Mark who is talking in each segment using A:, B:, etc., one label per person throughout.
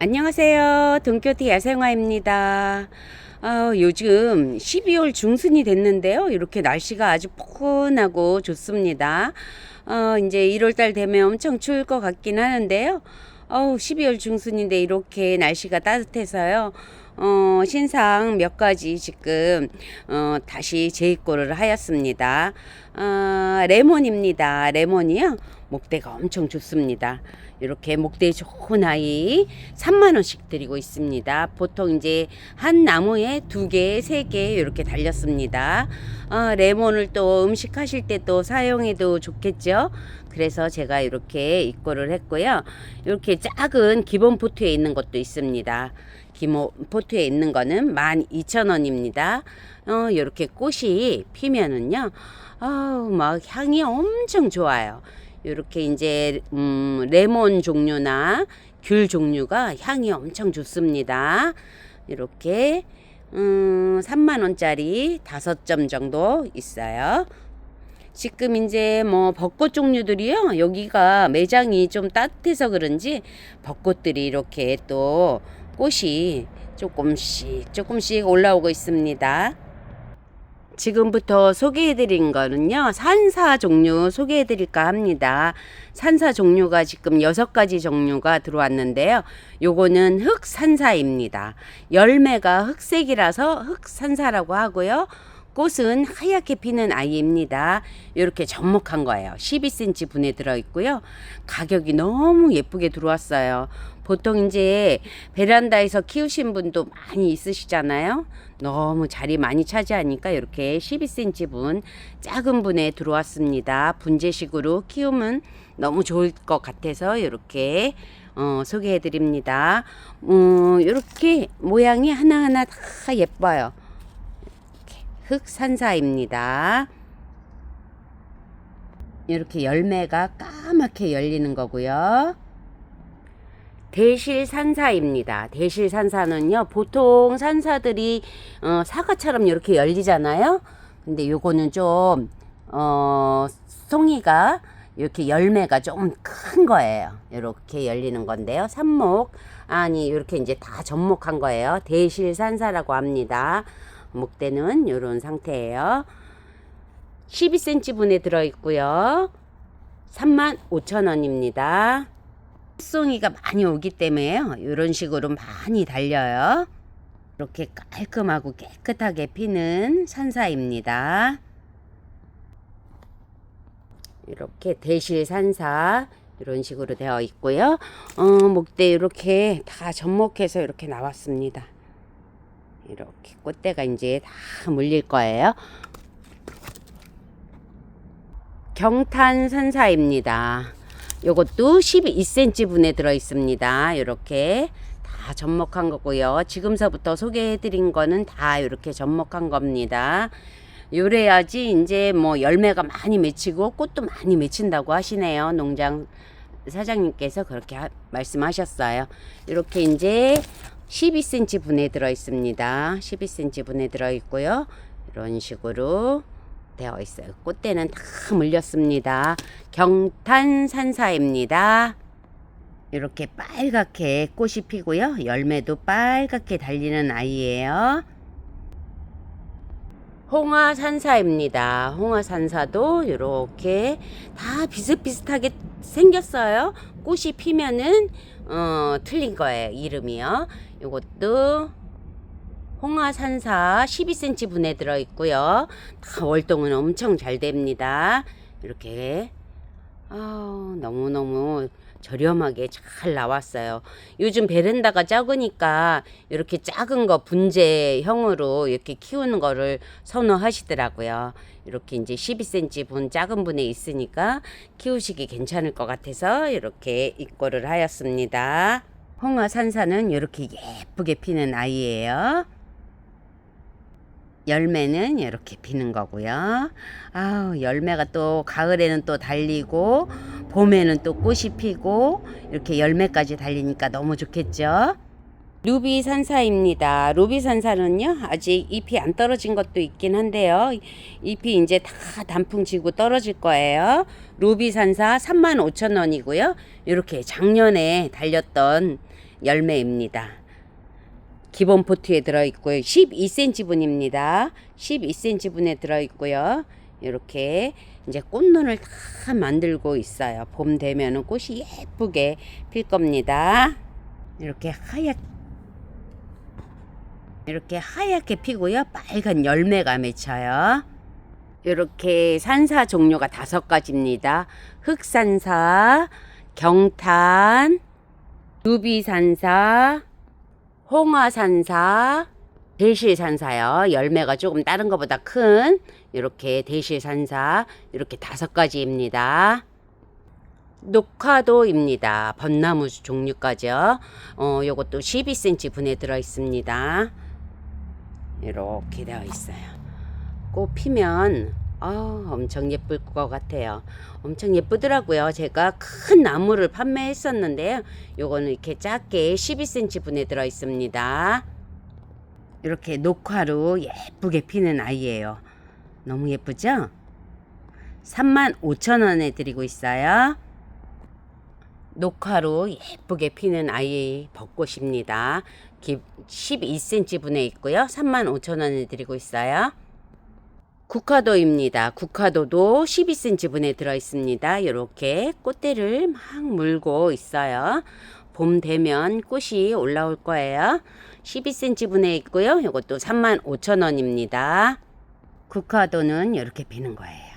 A: 안녕하세요. 동교태 야생화입니다. 아, 요즘 12월 중순이 됐는데요. 이렇게 날씨가 아주 포근하고 좋습니다. 어, 이제 1월달 되면 엄청 추울 것 같긴 하는데요. 어우, 12월 중순인데 이렇게 날씨가 따뜻해서요. 어, 신상 몇 가지 지금 어, 다시 재입고를 하였습니다. 아, 레몬입니다. 레몬이요. 목대가 엄청 좋습니다. 이렇게 목대 좋은 아이 3만 원씩 드리고 있습니다. 보통 이제 한 나무에 두 개, 세 개 이렇게 달렸습니다. 어, 레몬을 또 음식 하실 때 또 사용해도 좋겠죠. 그래서 제가 이렇게 입고를 했고요. 이렇게 작은 기본 포트에 있는 것도 있습니다. 기본 포트에 있는 거는 12,000원입니다. 어, 이렇게 꽃이 피면은요. 아우, 막 향이 엄청 좋아요. 이렇게 이제 음, 레몬 종류나 귤 종류가 향이 엄청 좋습니다. 이렇게 음, 3만 원짜리 다섯 점 정도 있어요. 지금 이제 뭐 벚꽃 종류들이요. 여기가 매장이 좀 따뜻해서 그런지 벚꽃들이 이렇게 또 꽃이 조금씩 조금씩 올라오고 있습니다. 지금부터 소개해드린 거는요, 산사 종류 소개해드릴까 합니다. 산사 종류가 지금 여섯 가지 종류가 들어왔는데요. 요거는 흑산사입니다. 열매가 흑색이라서 흑산사라고 하고요. 꽃은 하얗게 피는 아이입니다. 이렇게 접목한 거예요. 12cm 분에 들어 있고요. 가격이 너무 예쁘게 들어왔어요. 보통 이제 베란다에서 키우신 분도 많이 있으시잖아요. 너무 자리 많이 차지하니까 이렇게 12cm 분 작은 분에 들어왔습니다. 분재식으로 키우면 너무 좋을 것 같아서 이렇게 어, 소개해 드립니다. 음, 이렇게 모양이 하나하나 다 예뻐요. 흑산사입니다. 이렇게 열매가 까맣게 열리는 거고요. 대실산사입니다. 대실산사는요, 보통 산사들이 어, 사과처럼 이렇게 열리잖아요. 근데 요거는 좀 어, 송이가 이렇게 열매가 좀 큰 거예요. 이렇게 열리는 건데요. 삽목 아니 이렇게 이제 다 접목한 거예요. 대실산사라고 합니다. 목대는 이런 상태예요. 12cm 분에 들어 있고요. 35,000원입니다. 송이가 많이 오기 때문에요. 이런 식으로 많이 달려요. 이렇게 깔끔하고 깨끗하게 피는 산사입니다. 이렇게 대실 산사 이런 식으로 되어 있고요. 어, 목대 이렇게 다 접목해서 이렇게 나왔습니다. 이렇게 꽃대가 이제 다 물릴 거예요. 경탄 산사입니다. 요것도 12cm 분에 들어 있습니다. 이렇게 다 접목한 거고요. 지금서부터 소개해 드린 거는 다 이렇게 접목한 겁니다. 요래야지 이제 뭐 열매가 많이 맺히고 꽃도 많이 맺힌다고 하시네요. 농장 사장님께서 그렇게 하, 말씀하셨어요. 이렇게 이제 12cm 분에 들어 있습니다. 12cm 분에 들어 있고요. 이런 식으로 되어 있어요. 꽃대는 다 물렸습니다. 경탄산사입니다. 이렇게 빨갛게 꽃이 피고요. 열매도 빨갛게 달리는 아이예요. 홍화산사입니다. 홍화산사도 이렇게 다 비슷비슷하게 생겼어요. 꽃이 피면은 어, 틀린 거예요. 이름이요. 이것도 홍화산사 12cm 분에 들어 있고요. 다 월동은 엄청 잘 됩니다. 이렇게 아 너무너무 저렴하게 잘 나왔어요. 요즘 베란다가 작으니까 이렇게 작은 거 분재형으로 이렇게 키우는 거를 선호하시더라고요. 이렇게 이제 12cm 분 작은 분에 있으니까 키우시기 괜찮을 것 같아서 이렇게 입고를 하였습니다. 홍화 산사는 이렇게 예쁘게 피는 아이예요. 열매는 이렇게 피는 거고요. 아우, 열매가 또 가을에는 또 달리고 봄에는 또 꽃이 피고 이렇게 열매까지 달리니까 너무 좋겠죠. 루비 산사입니다. 루비 산사는요, 아직 잎이 안 떨어진 것도 있긴 한데요. 잎이 이제 다 단풍 지고 떨어질 거예요. 루비 산사 35,000원이고요. 이렇게 작년에 달렸던 열매입니다. 기본 포트에 들어있고요. 12cm 분입니다. 12cm 분에 들어있고요. 이렇게 이제 꽃눈을 다 만들고 있어요. 봄 되면은 꽃이 예쁘게 필 겁니다. 이렇게 하얗 이렇게 하얗게 피고요. 빨간 열매가 맺혀요. 이렇게 산사 종류가 다섯 가지입니다. 흑산사, 경탄, 누비산사, 홍화산사, 대실산사요. 열매가 조금 다른 것보다 큰 이렇게 대실산사 이렇게 다섯 가지입니다. 녹화도입니다. 벚나무 종류까지요. 어, 요것도 12cm 분에 들어 있습니다. 이렇게 되어 있어요. 꽃 피면 아, 엄청 예쁠 것 같아요. 엄청 예쁘더라고요. 제가 큰 나무를 판매했었는데요. 요거는 이렇게 작게 12cm 분에 들어 있습니다. 이렇게 녹화로 예쁘게 피는 아이예요. 너무 예쁘죠? 35,000원에 드리고 있어요. 녹화로 예쁘게 피는 아이 벚꽃입니다. 12cm 분에 있고요. 35,000원에 드리고 있어요. 국화도입니다. 국화도도 12cm 분에 들어 있습니다. 이렇게 꽃대를 막 물고 있어요. 봄 되면 꽃이 올라올 거예요. 12cm 분에 있고요. 이것도 35,000원입니다. 국화도는 이렇게 피는 거예요.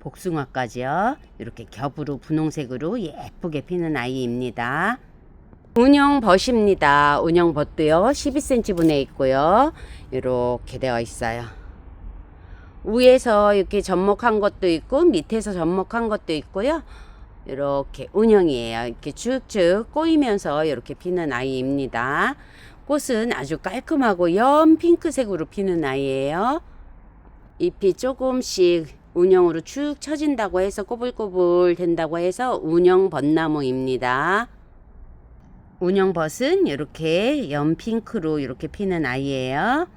A: 복숭아까지요. 이렇게 겹으로 분홍색으로 예쁘게 피는 아이입니다. 운영 벗입니다. 운영 벗도요. 12cm 분에 있고요. 이렇게 되어 있어요. 위에서 이렇게 접목한 것도 있고 밑에서 접목한 것도 있고요. 이렇게 운영이에요. 이렇게 쭉쭉 꼬이면서 이렇게 피는 아이입니다. 꽃은 아주 깔끔하고 연 핑크색으로 피는 아이예요. 잎이 조금씩 운영으로 축 처진다고 해서 꼬불꼬불 된다고 해서 운영 벚나무입니다. 운영 벗은 이렇게 연핑크로 이렇게 피는 아이예요.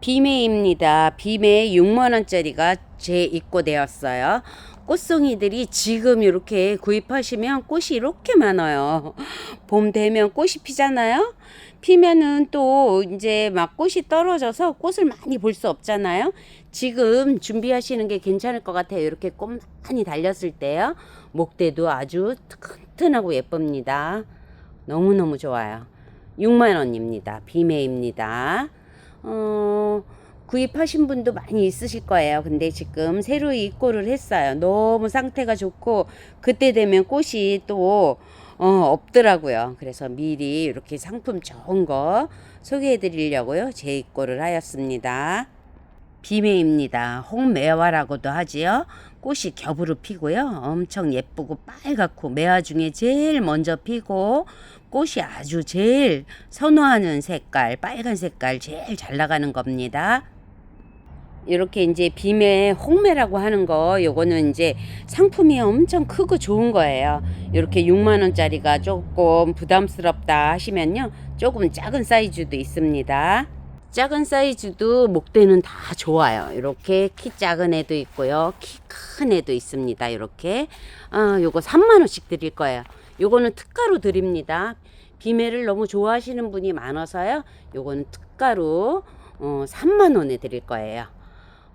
A: 비매입니다. 비매 6만원짜리가 제 입고되었어요. 꽃송이들이 지금 이렇게 구입하시면 꽃이 이렇게 많아요. 봄 되면 꽃이 피잖아요. 피면은 또 이제 막 꽃이 떨어져서 꽃을 많이 볼 수 없잖아요. 지금 준비하시는 게 괜찮을 것 같아요. 이렇게 꽃 많이 달렸을 때요. 목대도 아주 튼튼하고 예쁩니다. 너무너무 좋아요. 6만원입니다. 비매입니다. 어, 구입하신 분도 많이 있으실 거예요. 근데 지금 새로 입고를 했어요. 너무 상태가 좋고 그때 되면 꽃이 또 어, 없더라고요. 그래서 미리 이렇게 상품 좋은 거 소개해 드리려고요. 재입고를 하였습니다. 비매입니다. 홍매화라고도 하지요. 꽃이 겹으로 피고요. 엄청 예쁘고 빨갛고 매화 중에 제일 먼저 피고 꽃이 아주 제일 선호하는 색깔, 빨간 색깔 제일 잘 나가는 겁니다. 이렇게 이제 비매 홍매라고 하는 거 요거는 이제 상품이 엄청 크고 좋은 거예요. 이렇게 6만 원짜리가 조금 부담스럽다 하시면요. 조금 작은 사이즈도 있습니다. 작은 사이즈도 목대는 다 좋아요. 이렇게 키 작은 애도 있고요. 키 큰 애도 있습니다. 이렇게. 아, 요거 3만 원씩 드릴 거예요. 요거는 특가로 드립니다. 비매를 너무 좋아하시는 분이 많아서요. 요거는 특가로 어, 3만 원에 드릴 거예요.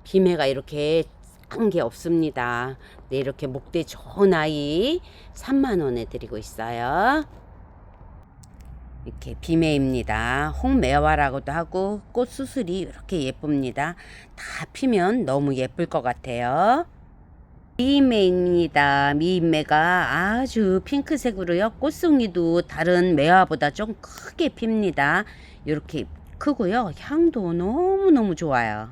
A: 비매가 이렇게 싼게 없습니다. 네, 이렇게 목대 좋은 아이 3만 원에 드리고 있어요. 이렇게 비매입니다. 홍매화라고도 하고 꽃 수술이 이렇게 예쁩니다. 다 피면 너무 예쁠 것 같아요. 미인매입니다. 미인매가 아주 핑크색으로요. 꽃송이도 다른 매화보다 좀 크게 핍니다. 이렇게 크고요. 향도 너무너무 좋아요.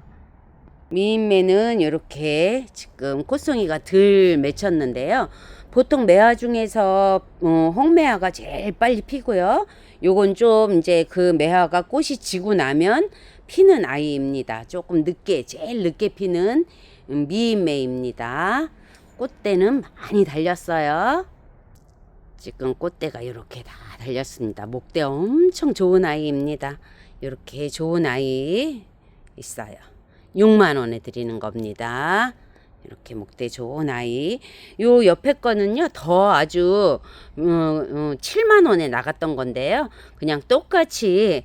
A: 미인매는 이렇게 지금 꽃송이가 덜 맺혔는데요. 보통 매화 중에서 어, 홍매화가 제일 빨리 피고요. 요건 좀 이제 그 매화가 꽃이 지고 나면 피는 아이입니다. 조금 늦게 제일 늦게 피는 음, 미인매입니다. 꽃대는 많이 달렸어요. 지금 꽃대가 이렇게 다 달렸습니다. 목대 엄청 좋은 아이입니다. 이렇게 좋은 아이 있어요. 6만 원에 드리는 겁니다. 이렇게 목대 좋은 아이. 요 옆에 거는요, 더 아주, 어, 어, 7만원에 나갔던 건데요. 그냥 똑같이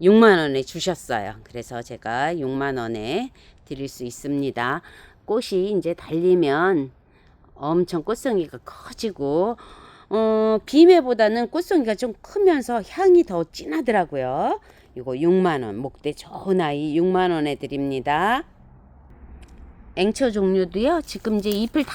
A: 6만원에 주셨어요. 그래서 제가 6만원에 드릴 수 있습니다. 꽃이 이제 달리면 엄청 꽃송이가 커지고, 어, 비매보다는 꽃송이가 좀 크면서 향이 더 진하더라고요. 이거 6만원, 목대 좋은 아이 6만원에 드립니다. 앵처 종류도요. 지금 이제 잎을 다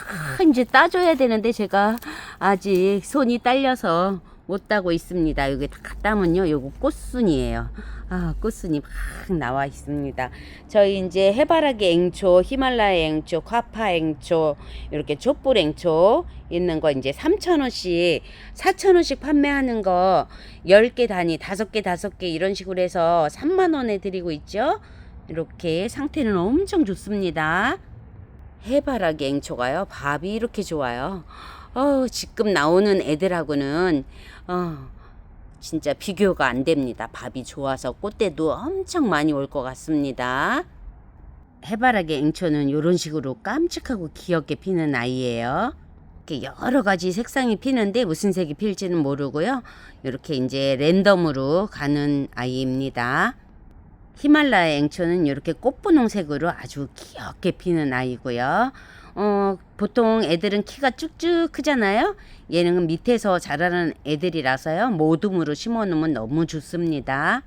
A: 이제 따줘야 되는데 제가 아직 손이 딸려서 못 따고 있습니다. 여기 다 따면요. 요거 꽃순이에요. 아, 꽃순이 막 나와 있습니다. 저희 이제 해바라기 앵초, 히말라야 앵초, 과파 앵초, 이렇게 촛불 앵초 있는 거 이제 3,000원씩, 4,000원씩 판매하는 거 10개 단위, 5개, 5개 이런 식으로 해서 3만 원에 드리고 있죠. 이렇게 상태는 엄청 좋습니다. 해바라기 앵초가요. 밥이 이렇게 좋아요. 어, 지금 나오는 애들하고는 어, 진짜 비교가 안 됩니다. 밥이 좋아서 꽃대도 엄청 많이 올 것 같습니다. 해바라기 앵초는 이런 식으로 깜찍하고 귀엽게 피는 아이예요. 여러 가지 색상이 피는데 무슨 색이 필지는 모르고요. 이렇게 이제 랜덤으로 가는 아이입니다. 히말라야 앵초는 이렇게 꽃분홍색으로 아주 귀엽게 피는 아이고요. 어, 보통 애들은 키가 쭉쭉 크잖아요. 얘는 밑에서 자라는 애들이라서요. 모둠으로 심어 놓으면 너무 좋습니다.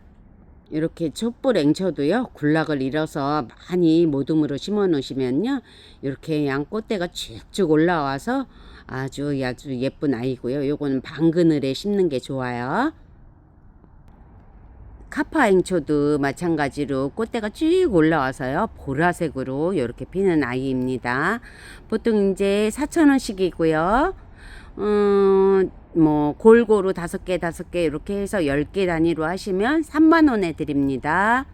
A: 이렇게 촛불 앵초도요. 군락을 잃어서 많이 모둠으로 심어 놓으시면요. 이렇게 양 꽃대가 쭉쭉 올라와서 아주 아주 예쁜 아이고요. 요거는 방그늘에 심는 게 좋아요. 카파앵초도 마찬가지로 꽃대가 쭉 올라와서요. 보라색으로 이렇게 피는 아이입니다. 보통 이제 4,000원씩이고요. 음, 뭐 골고루 다섯 개 다섯 개 이렇게 해서 10개 단위로 하시면 3만 원에 드립니다.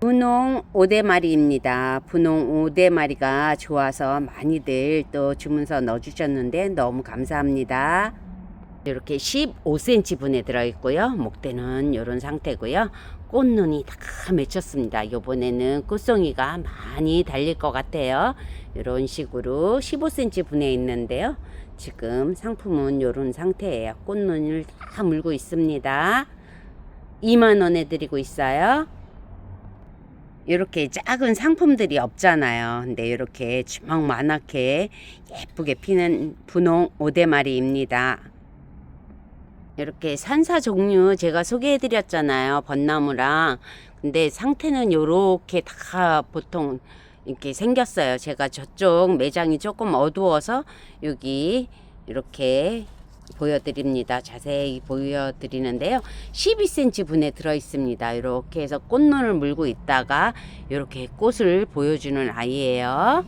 A: 분홍 오대마리입니다. 분홍 오대마리가 좋아서 많이들 또 주문서 넣어주셨는데 너무 감사합니다. 이렇게 15cm 분에 들어있고요. 목대는 이런 상태고요. 꽃눈이 다 맺혔습니다. 요번에는 꽃송이가 많이 달릴 것 같아요. 이런 식으로 15cm 분에 있는데요. 지금 상품은 이런 상태예요. 꽃눈을 다 물고 있습니다. 2만원에 드리고 있어요. 이렇게 작은 상품들이 없잖아요. 근데 이렇게 주먹만하게 예쁘게 피는 분홍 오대마리입니다. 이렇게 산사 종류 제가 소개해 드렸잖아요. 벚나무랑. 근데 상태는 요렇게 다 보통 이렇게 생겼어요. 제가 저쪽 매장이 조금 어두워서 여기 이렇게 보여드립니다. 자세히 보여드리는데요. 12cm 분에 들어 있습니다. 이렇게 해서 꽃눈을 물고 있다가 이렇게 꽃을 보여주는 아이예요.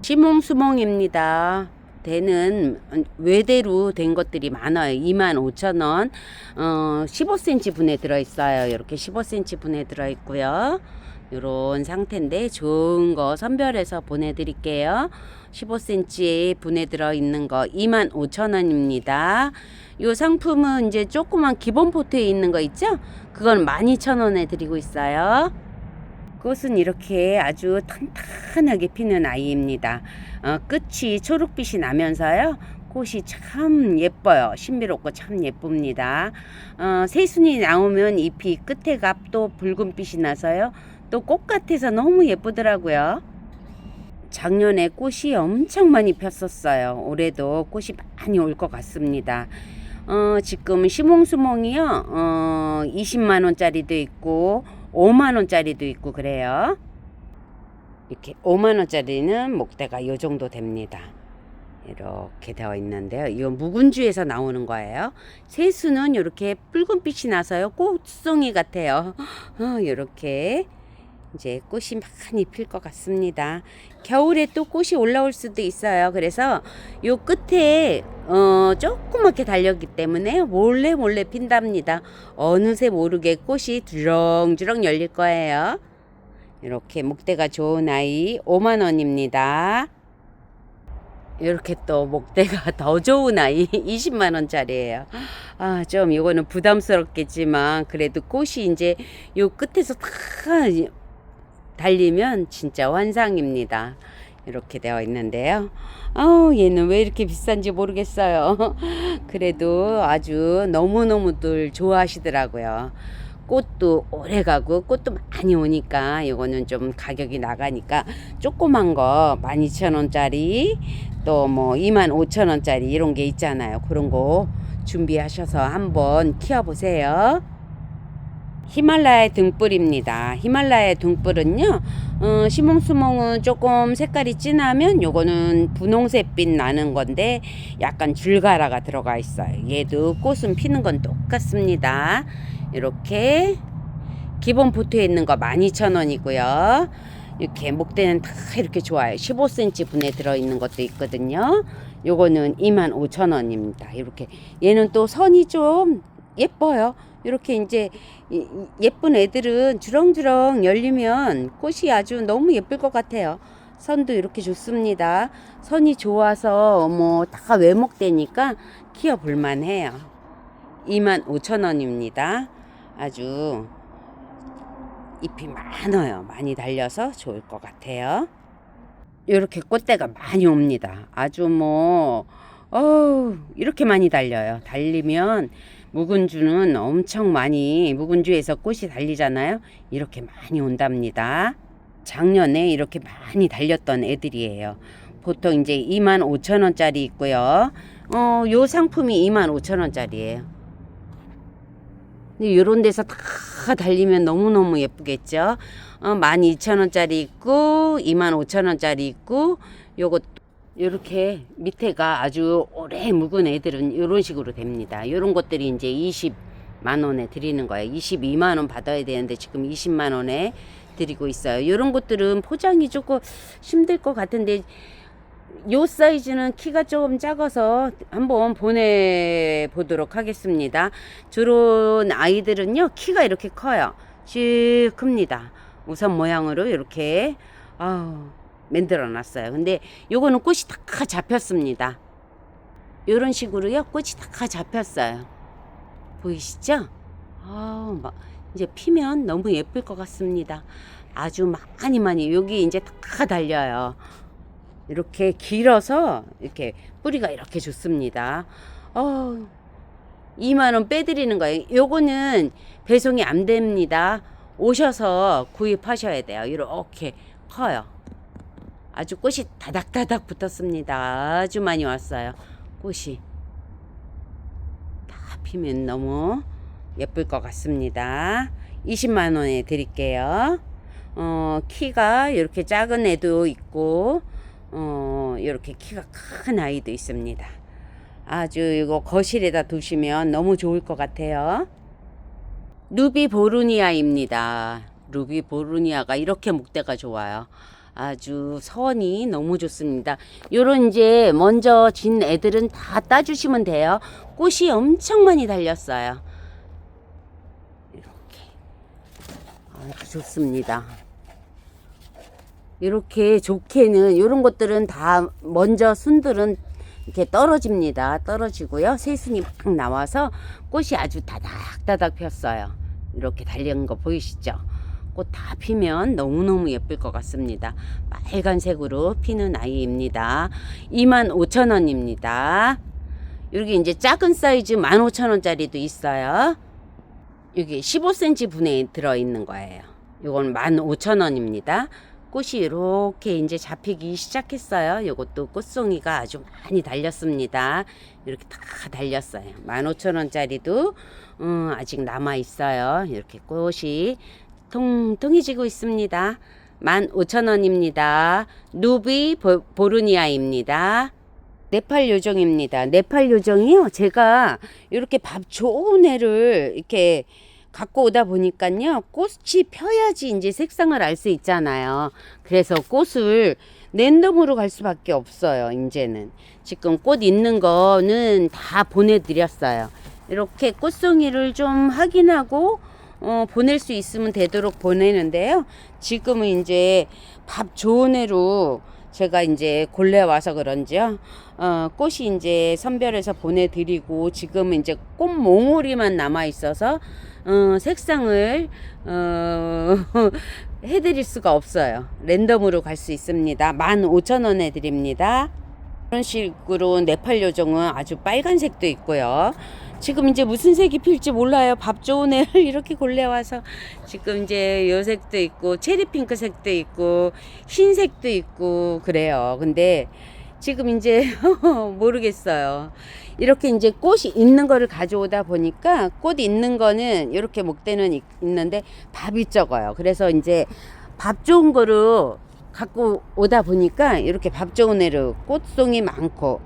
A: 시몽수몽입니다. 대는 외대로 된 것들이 많아요. 25,000원. 어, 15cm 분에 들어 있어요. 이렇게 15cm 분에 들어 있고요. 요런 상태인데 좋은 거 선별해서 보내 드릴게요. 15cm 분에 들어 있는 거 25,000원입니다. 요 상품은 이제 조그만 기본 포트에 있는 거 있죠? 그건 12,000원에 드리고 있어요. 꽃은 이렇게 아주 탄탄하게 피는 아이입니다. 어, 끝이 초록빛이 나면서요. 꽃이 참 예뻐요. 신비롭고 참 예쁩니다. 어, 새순이 나오면 잎이 끝에 값도 붉은빛이 나서요. 또 꽃 같아서 너무 예쁘더라고요. 작년에 꽃이 엄청 많이 폈었어요. 올해도 꽃이 많이 올 것 같습니다. 어, 지금 시몽수몽이요. 어, 20만 원짜리도 있고 5만 원짜리도 있고 그래요. 이렇게 5만 원짜리는 목대가 이 정도 됩니다. 이렇게 되어 있는데요. 이건 묵은주에서 나오는 거예요. 새수는 이렇게 붉은빛이 나서요. 꽃송이 같아요. 어, 이렇게 이제 꽃이 많이 필 것 같습니다. 겨울에 또 꽃이 올라올 수도 있어요. 그래서 요 끝에 어 조그맣게 달렸기 때문에 몰래 몰래 핀답니다. 어느새 모르게 꽃이 주렁주렁 열릴 거예요. 이렇게 목대가 좋은 아이 5만 원입니다. 이렇게 또 목대가 더 좋은 아이 20만 원짜리예요. 아, 좀 이거는 부담스럽겠지만 그래도 꽃이 이제 요 끝에서 다 달리면 진짜 환상입니다. 이렇게 되어 있는데요. 아우, 얘는 왜 이렇게 비싼지 모르겠어요. 그래도 아주 너무너무들 좋아하시더라고요. 꽃도 오래 가고 꽃도 많이 오니까 이거는 좀 가격이 나가니까 조그만 거 12,000원짜리 또 뭐 25,000원짜리 이런 게 있잖아요. 그런 거 준비하셔서 한번 키워 보세요. 히말라야 등불입니다. 히말라야 등불은요, 어, 시몽수몽은 조금 색깔이 진하면 요거는 분홍색빛 나는 건데 약간 줄가라가 들어가 있어요. 얘도 꽃은 피는 건 똑같습니다. 이렇게 기본 포트에 있는 거 12,000원이고요. 이렇게 목대는 다 이렇게 좋아요. 15cm 분에 들어있는 것도 있거든요. 요거는 25,000원입니다. 이렇게 얘는 또 선이 좀 예뻐요. 이렇게 이제 예쁜 애들은 주렁주렁 열리면 꽃이 아주 너무 예쁠 것 같아요. 선도 이렇게 좋습니다. 선이 좋아서 뭐 다 외목되니까 키워 볼만 해요. 25,000원입니다. 아주 잎이 많아요. 많이 달려서 좋을 것 같아요. 이렇게 꽃대가 많이 옵니다. 아주 뭐, 어우, 이렇게 많이 달려요. 달리면 묵은주는 엄청 많이, 묵은주에서 꽃이 달리잖아요. 이렇게 많이 온답니다. 작년에 이렇게 많이 달렸던 애들이에요. 보통 이제 25,000원짜리 있고요. 어, 요 상품이 25,000원짜리예요. 근데 요런 데서 다 달리면 너무너무 예쁘겠죠. 어, 12,000원짜리 있고 25,000원짜리 있고 요것 요렇게 밑에가 아주 오래 묵은 애들은 요런 식으로 됩니다. 요런 것들이 이제 20만 원에 드리는 거예요. 22만 원 받아야 되는데 지금 20만 원에 드리고 있어요. 요런 것들은 포장이 조금 힘들 것 같은데 요 사이즈는 키가 조금 작아서 한번 보내보도록 하겠습니다. 저런 아이들은요, 키가 이렇게 커요. 쭉 큽니다. 우선 모양으로 이렇게, 아우, 만들어 놨어요. 근데 요거는 꽃이 다 잡혔습니다. 요런 식으로요, 꽃이 다 잡혔어요. 보이시죠? 아우, 막, 이제 피면 너무 예쁠 것 같습니다. 아주 많이 많이, 여기 이제 다 달려요. 이렇게 길어서 이렇게 뿌리가 이렇게 좋습니다. 어, 2만 원 빼드리는 거예요. 요거는 배송이 안 됩니다. 오셔서 구입하셔야 돼요. 이렇게 커요. 아주 꽃이 다닥다닥 붙었습니다. 아주 많이 왔어요. 꽃이 다 피면 너무 예쁠 것 같습니다. 20만 원에 드릴게요. 어, 키가 이렇게 작은 애도 있고 어, 이렇게 키가 큰 아이도 있습니다. 아주 이거 거실에다 두시면 너무 좋을 것 같아요. 루비 보르니아입니다. 루비 보르니아가 이렇게 목대가 좋아요. 아주 선이 너무 좋습니다. 요런 이제 먼저 진 애들은 다 따주시면 돼요. 꽃이 엄청 많이 달렸어요. 이렇게 아주 좋습니다. 이렇게 좋게는 이런 것들은 다 먼저 순들은 이렇게 떨어집니다. 떨어지고요. 새순이 막 나와서 꽃이 아주 다닥다닥 폈어요. 이렇게 달린 거 보이시죠? 꽃 다 피면 너무너무 예쁠 것 같습니다. 빨간색으로 피는 아이입니다. 25,000원입니다. 여기 이제 작은 사이즈 15,000원짜리도 있어요. 여기 15cm 분에 들어있는 거예요. 이건 15,000원입니다. 꽃이 이렇게 이제 잡히기 시작했어요. 이것도 꽃송이가 아주 많이 달렸습니다. 이렇게 다 달렸어요. 15,000원짜리도 음, 아직 남아 있어요. 이렇게 꽃이 통통해지고 있습니다. 15,000원입니다. 누비 보, 보르니아입니다. 네팔 요정입니다. 네팔 요정이요. 제가 이렇게 밥 좋은 애를 이렇게 갖고 오다 보니까요. 꽃이 펴야지 이제 색상을 알 수 있잖아요. 그래서 꽃을 랜덤으로 갈 수밖에 없어요. 이제는 지금 꽃 있는 거는 다 보내드렸어요. 이렇게 꽃송이를 좀 확인하고 어, 보낼 수 있으면 되도록 보내는데요. 지금은 이제 밥 좋은 애로 제가 이제 골래 와서 그런지요. 어, 꽃이 이제 선별해서 보내드리고 지금은 이제 꽃 몽우리만 남아 있어서 어, 색상을 어, 해드릴 수가 없어요. 랜덤으로 갈 수 있습니다. 15,000원에 드립니다. 이런 식으로 네팔 요정은 아주 빨간색도 있고요. 지금 이제 무슨 색이 필지 몰라요. 밥 좋은 애를 이렇게 골래와서 지금 이제 요 색도 있고 체리 핑크 색도 있고 흰색도 있고 그래요. 근데 지금 이제 모르겠어요. 이렇게 이제 꽃이 있는 거를 가져오다 보니까 꽃 있는 거는 이렇게 목대는 있- 있는데 밥이 적어요. 그래서 이제 밥 좋은 거로 갖고 오다 보니까 이렇게 밥 좋은 애로 꽃송이 많고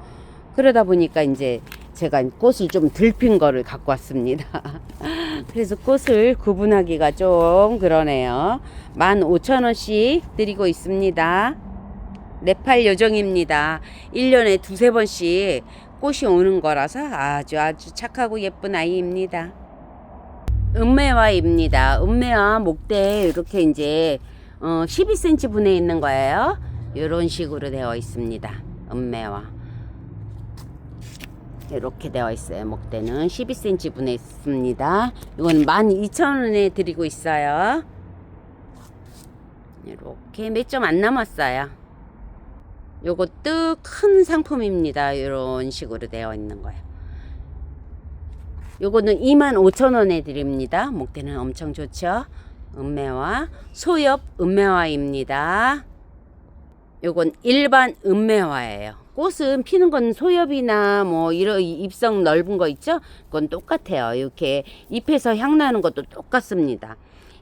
A: 그러다 보니까 이제 제가 꽃을 좀 들핀 거를 갖고 왔습니다. 그래서 꽃을 구분하기가 좀 그러네요. 15,000원씩 드리고 있습니다. 네팔 요정입니다. 1년에 두세 번씩 꽃이 오는 거라서 아주 아주 착하고 예쁜 아이입니다. 은매화입니다. 은매화 목대 이렇게 이제 어, 12cm 분에 있는 거예요. 이런 식으로 되어 있습니다. 은매화. 이렇게 되어 있어요. 목대는 12cm 분에 있습니다. 이건 12,000원에 드리고 있어요. 이렇게 몇 점 안 남았어요. 요것도 큰 상품입니다. 이런 식으로 되어 있는 거예요. 요거는 25,000원에 드립니다. 목대는 엄청 좋죠. 은매화, 소엽 은매화입니다. 요건 일반 은매화예요. 꽃은 피는 건 소엽이나 뭐 이런 잎성 넓은 거 있죠? 그건 똑같아요. 이렇게 잎에서 향 나는 것도 똑같습니다.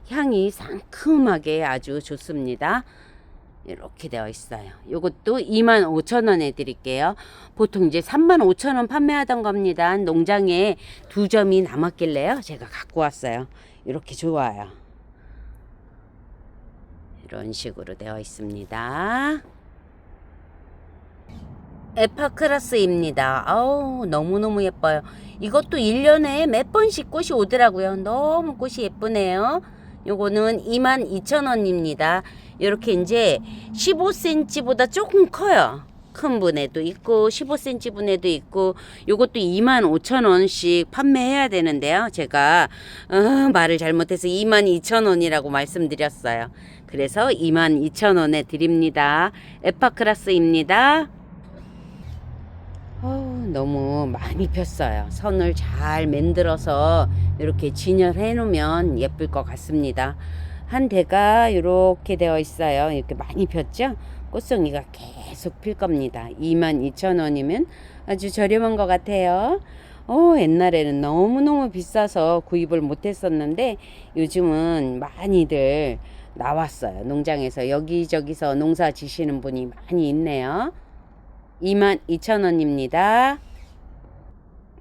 A: 향이 상큼하게 아주 좋습니다. 이렇게 되어 있어요. 요것도 25,000원에 드릴게요. 보통 이제 35,000원 판매하던 겁니다. 농장에 두 점이 남았길래요. 제가 갖고 왔어요. 이렇게 좋아요. 이런 식으로 되어 있습니다. 에파크라스입니다. 아우, 너무너무 예뻐요. 이것도 1년에 몇 번씩 꽃이 오더라고요. 너무 꽃이 예쁘네요. 요거는 22,000원입니다. 이렇게 이제 15cm보다 조금 커요. 큰 분에도 있고 15cm 분에도 있고 요것도 25,000원씩 판매해야 되는데요. 제가 어, 말을 잘못해서 22,000원이라고 말씀드렸어요. 그래서 22,000원에 드립니다. 에파크라스입니다. 너무 많이 폈어요. 선을 잘 만들어서 이렇게 진열해 놓으면 예쁠 것 같습니다. 한 대가 이렇게 되어 있어요. 이렇게 많이 폈죠? 꽃송이가 계속 필 겁니다. 22,000원이면 아주 저렴한 것 같아요. 어, 옛날에는 너무너무 비싸서 구입을 못 했었는데 요즘은 많이들 나왔어요. 농장에서 여기저기서 농사 지시는 분이 많이 있네요. 22,000원입니다.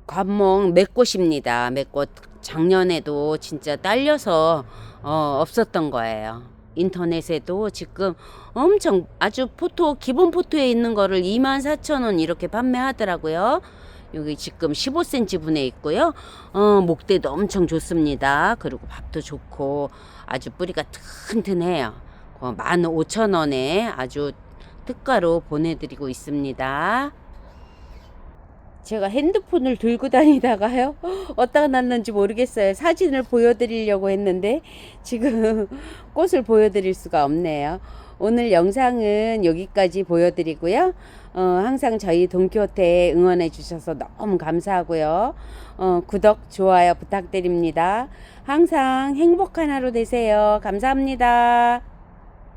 A: 관목 맥꽃입니다. 맥꽃 작년에도 진짜 딸려서 어, 없었던 거예요. 인터넷에도 지금 엄청 아주 포토 기본 포토에 있는 거를 24,000원 이렇게 판매하더라고요. 여기 지금 15cm 분에 있고요. 어, 목대도 엄청 좋습니다. 그리고 밥도 좋고 아주 뿌리가 튼튼해요. 어, 15,000원에 아주 특가로 보내드리고 있습니다. 제가 핸드폰을 들고 다니다가요. 어디다가 놨는지 모르겠어요. 사진을 보여드리려고 했는데 지금 꽃을 보여드릴 수가 없네요. 오늘 영상은 여기까지 보여드리고요. 어, 항상 저희 동키호테 응원해 주셔서 너무 감사하고요. 어, 구독, 좋아요 부탁드립니다. 항상 행복한 하루 되세요. 감사합니다.